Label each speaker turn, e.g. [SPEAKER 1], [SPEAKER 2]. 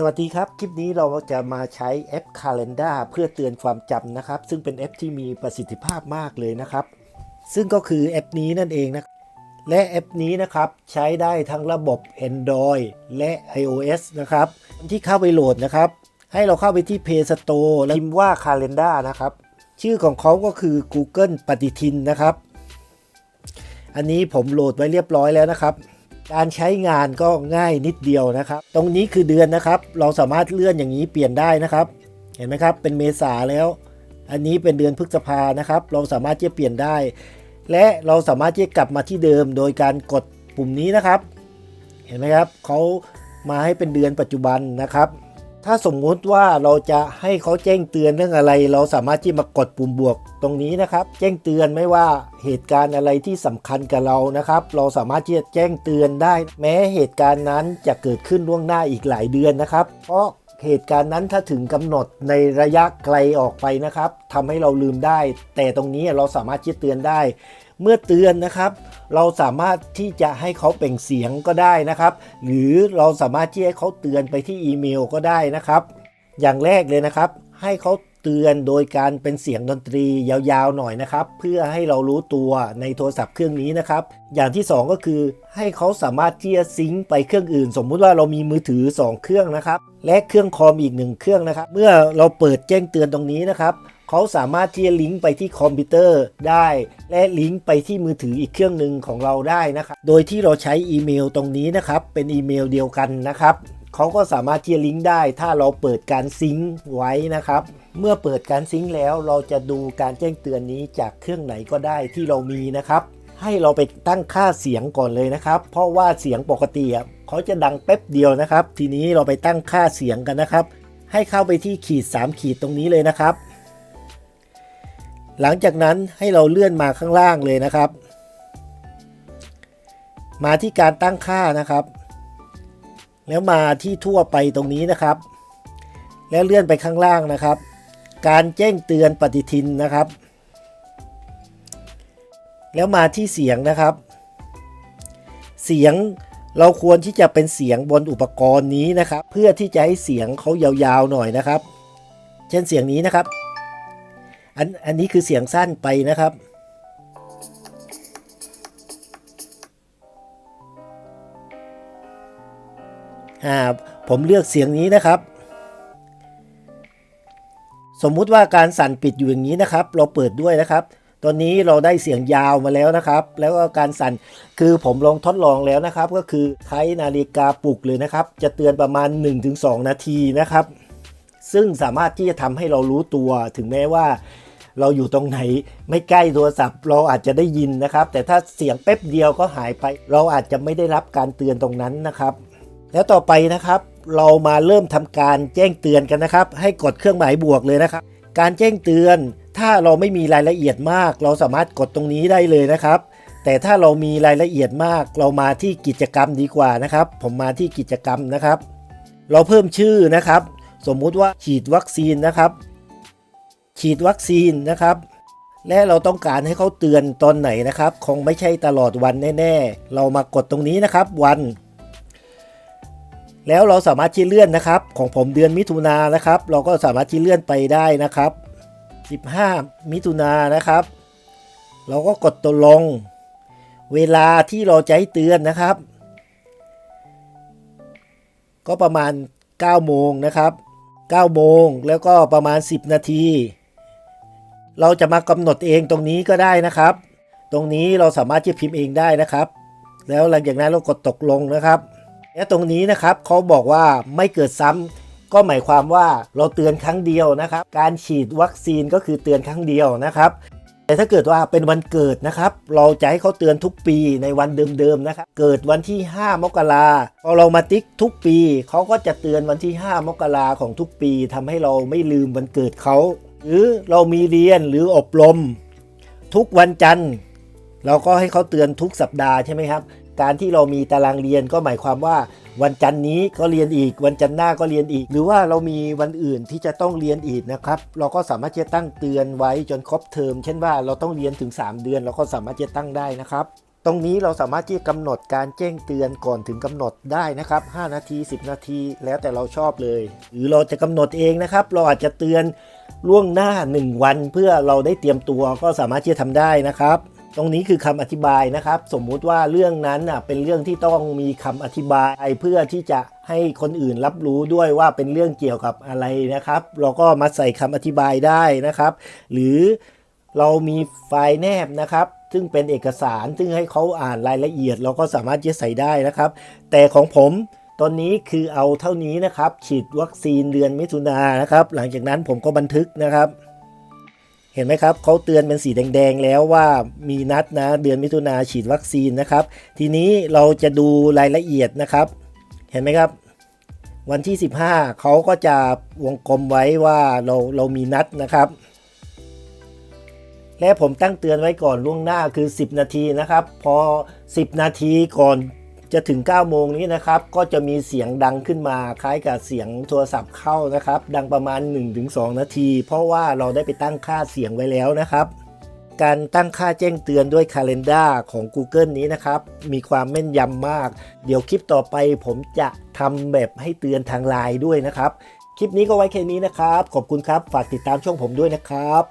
[SPEAKER 1] สวัสดีครับ คลิปนี้เราจะมาใช้แอป Calendar เพื่อเตือนความจำนะครับ ซึ่งเป็นแอปที่มีประสิทธิภาพมากเลยนะครับ ซึ่งก็คือแอปนี้นั่นเองนะ และแอปนี้นะครับใช้ได้ทั้งระบบ Android และ iOS นะครับที่เข้าไปโหลดนะครับ ให้เราเข้าไปที่ Play Store แล้วพิมพ์ว่า Calendar นะครับ ชื่อของเขาก็คือ Google ปฏิทินนะครับ อันนี้ผมโหลดไว้เรียบร้อยแล้วนะครับ การใช้งานก็ง่ายนิดเดียวนะครับ ตรงนี้คือเดือนนะครับ เราสามารถเลื่อนอย่างนี้เปลี่ยนได้นะครับ เห็นไหมครับ เป็นเมษาแล้ว อันนี้เป็นเดือนพฤษภานะครับ เราสามารถที่จะเปลี่ยนได้ และเราสามารถที่จะกลับมาที่เดิมโดยการกดปุ่มนี้นะครับ เห็นไหมครับเขามาให้เป็นเดือนปัจจุบันนะครับ ถ้าสมมุติว่าเราจะให้เขาแจ้งเตือนเรื่องอะไร เราสามารถที่มากดปุ่มบวกตรงนี้นะครับ แจ้งเตือนไม่ว่าเหตุการณ์อะไรที่สำคัญกับเรานะครับ เราสามารถที่จะแจ้งเตือนได้ แม้เหตุการณ์นั้นจะเกิดขึ้นล่วงหน้าอีกหลายเดือนนะครับ เพราะเหตุการณ์นั้นถ้าถึงกำหนดในระยะไกลออกไปนะครับทำให้เราลืมได้ แต่ตรงนี้เราสามารถที่เตือนได้ เมื่อเตือนนะครับ เราสามารถที่จะให้เขาเปล่งเสียงก็ได้นะครับ หรือเราสามารถที่ให้เขาเตือนไปที่อีเมลก็ได้นะครับ อย่างแรกเลยนะครับ ให้เขาเตือนโดยการเป็นเสียงดนตรียาวๆหน่อยนะครับ เพื่อให้เรารู้ตัวในโทรศัพท์เครื่องนี้นะครับ อย่างที่สองก็คือให้เขาสามารถที่จะซิงค์ไปเครื่องอื่น สมมุติว่าเรามีมือถือ 2 เครื่องนะครับ และเครื่องคอมอีกหนึ่งเครื่องนะครับ เมื่อเราเปิดแจ้งเตือนตรงนี้นะครับ เขาสามารถที่จะลิงก์ไปที่คอมพิวเตอร์ได้ และลิงก์ไปที่มือถืออีกเครื่องหนึ่งของเราได้นะครับ โดยที่เราใช้อีเมลตรงนี้นะครับ เป็นอีเมลเดียวกันนะครับเขาก็สามารถที่จะลิงก์ได้ ถ้าเราเปิดการซิงค์ไว้นะครับ เมื่อเปิดการซิงค์แล้วเราจะดูการแจ้งเตือนนี้จากเครื่องไหนก็ได้ที่เรามีนะครับ ให้เราไปตั้งค่าเสียงก่อนเลยนะครับ เพราะว่าเสียงปกติเขาจะดังแป๊บเดียวนะครับ ทีนี้เราไปตั้งค่าเสียงกันนะครับ ให้เข้าไปที่ขีด 3 ขีดตรงนี้เลยนะครับ หลังจากนั้นให้เราเลื่อนมาข้างล่างเลยนะครับ มาที่การตั้งค่านะครับ แล้วมาที่ทั่วไปตรงนี้นะครับ แล้วเลื่อนไปข้างล่างนะครับ การแจ้งเตือนปฏิทินนะครับ แล้วมาที่เสียงนะครับ เสียงเราควรที่จะเป็นเสียงบนอุปกรณ์นี้นะครับ เพื่อที่จะให้เสียงเขายาวๆหน่อยนะครับ เช่นเสียงนี้นะครับ อันอันนี้คือเสียงสั้นไปนะครับ อ่า ผมเลือกเสียงนี้นะครับ สมมุติว่าการสั่นปิดอยู่อย่างนี้นะครับ เราเปิดด้วยนะครับ ตอนนี้เราได้เสียงยาวมาแล้วนะครับ แล้วก็การสั่น คือผมลองทดลองแล้วนะครับ ก็คือใช้นาฬิกาปลุกเลยนะครับ จะเตือนประมาณ 1-2 นาทีนะครับซึ่งสามารถที่จะทำให้เรารู้ตัวถึงแม้ว่า เราอยู่ตรงไหน ไม่ใกล้โทรศัพท์ เราอาจจะได้ยินนะครับ แต่ถ้าเสียงแป๊บเดียวก็หายไป เราอาจจะไม่ได้รับการเตือนตรงนั้นนะครับ แล้วต่อไปนะครับ เรามาเริ่มทำการแจ้งเตือนกันนะครับ ให้กดเครื่องหมายบวกเลยนะครับ การแจ้งเตือน ถ้าเราไม่มีรายละเอียดมาก เราสามารถกดตรงนี้ได้เลยนะครับแต่ถ้าเรามีรายละเอียดมากเรามาที่กิจกรรมดีกว่านะครับ ผมมาที่กิจกรรมนะครับ เราเพิ่มชื่อนะครับ สมมุติว่าฉีดวัคซีนนะครับ ฉีดวัคซีนนะครับ และเราต้องการให้เขาเตือนตอนไหนนะครับ คงไม่ใช่ตลอดวันแน่ ๆ เรามากดตรงนี้นะครับวัน แล้วเราสามารถที่เลื่อนนะครับ ของผมเดือนมิถุนายนนะครับ เราก็สามารถที่เลื่อนไปได้นะครับ 15 มิถุนายนนะครับ เราก็กดตัวลง เวลาที่เราจะให้เตือนนะครับ ก็ประมาณ9โมงนะครับ9โมงแล้วก็ประมาณ 10 นาที เราจะมากำหนดเองตรงนี้ก็ได้นะครับ ตรงนี้เราสามารถที่พิมพ์เองได้นะครับ แล้วหลังจากนั้นเรากดตกลงนะครับและตรงนี้นะครับเขาบอกว่าไม่เกิดซ้ำก็หมายความว่าเราเตือนครั้งเดียวนะครับ การฉีดวัคซีนก็คือเตือนครั้งเดียวนะครับแต่ถ้าเกิดว่าเป็นวันเกิดนะครับ เราจะให้เขาเตือนทุกปีในวันเดิมๆนะครับ เกิดวันที่ 5 มกราพอเรามาติ๊กทุกปี เขาก็จะเตือนวันที่ 5 มกราของทุกปีทำให้เราไม่ลืมวันเกิดเขา หรือเรามีเรียนหรืออบรม ทุกวันจันทร์ เราก็ให้เขาเตือนทุกสัปดาห์ใช่ไหมครับ การที่เรามีตารางเรียนก็หมายความว่า วันจันทร์นี้ก็เรียนอีก วันจันทร์หน้าก็เรียนอีก หรือว่าเรามีวันอื่นที่จะต้องเรียนอีกนะครับ เราก็สามารถจะตั้งเตือนไว้จนครบเทอม เช่นว่าเราต้องเรียนถึง 3 เดือน เราก็สามารถจะตั้งได้นะครับ ตรงนี้เราสามารถที่จะกำหนดการแจ้งเตือนก่อนถึงกำหนดได้นะครับ 5 นาที 10 นาทีแล้วแต่เราชอบเลย หรือเราจะกำหนดเองนะครับ เราอาจจะเตือนล่วงหน้า 1 วันเพื่อเราได้เตรียมตัวก็สามารถที่จะทำได้นะครับ ตรงนี้คือคำอธิบายนะครับ สมมุติว่าเรื่องนั้นเป็นเรื่องที่ต้องมีคำอธิบายเพื่อที่จะให้คนอื่นรับรู้ด้วยว่าเป็นเรื่องเกี่ยวกับอะไรนะครับ เราก็มาใส่คำอธิบายได้นะครับ หรือเรามีไฟล์แนบนะครับ ซึ่งเป็นเอกสารซึ่งให้เขาอ่านรายละเอียด เราก็สามารถจะใส่ได้นะครับ แต่ของผมตอนนี้คือเอาเท่านี้นะครับ ฉีดวัคซีนเดือนมิถุนายนนะครับ หลังจากนั้นผมก็บันทึกนะครับ เห็นไหมครับเขาเตือนเป็นสีแดงๆ แล้วว่ามีนัดนะ เดือนมิถุนาฉีดวัคซีนนะครับ ทีนี้เราจะดูรายละเอียดนะครับ เห็นไหมครับ วันที่ 15เขาก็จะวงกลมไว้ว่าเราเรามีนัดนะครับ และผมตั้งเตือนไว้ก่อนล่วงหน้าคือ 10 นาทีนะครับ พอ 10 นาทีก่อนจะถึง 9 โมงนี้นะครับ ก็จะมีเสียงดังขึ้นมาคล้ายกับเสียงโทรศัพท์เข้านะครับ ดังประมาณ 1-2 นาที เพราะว่าเราได้ไปตั้งค่าเสียงไว้แล้วนะครับ การตั้งค่าแจ้งเตือนด้วย Calendar ของ Google นี้นะครับ มีความแม่นยำมาก เดี๋ยวคลิปต่อไปผมจะทำแบบให้เตือนทางไลน์ด้วยนะครับ คลิปนี้ก็ไว้แค่นี้นะครับ ขอบคุณครับ ฝากติดตามช่องผมด้วยนะครับ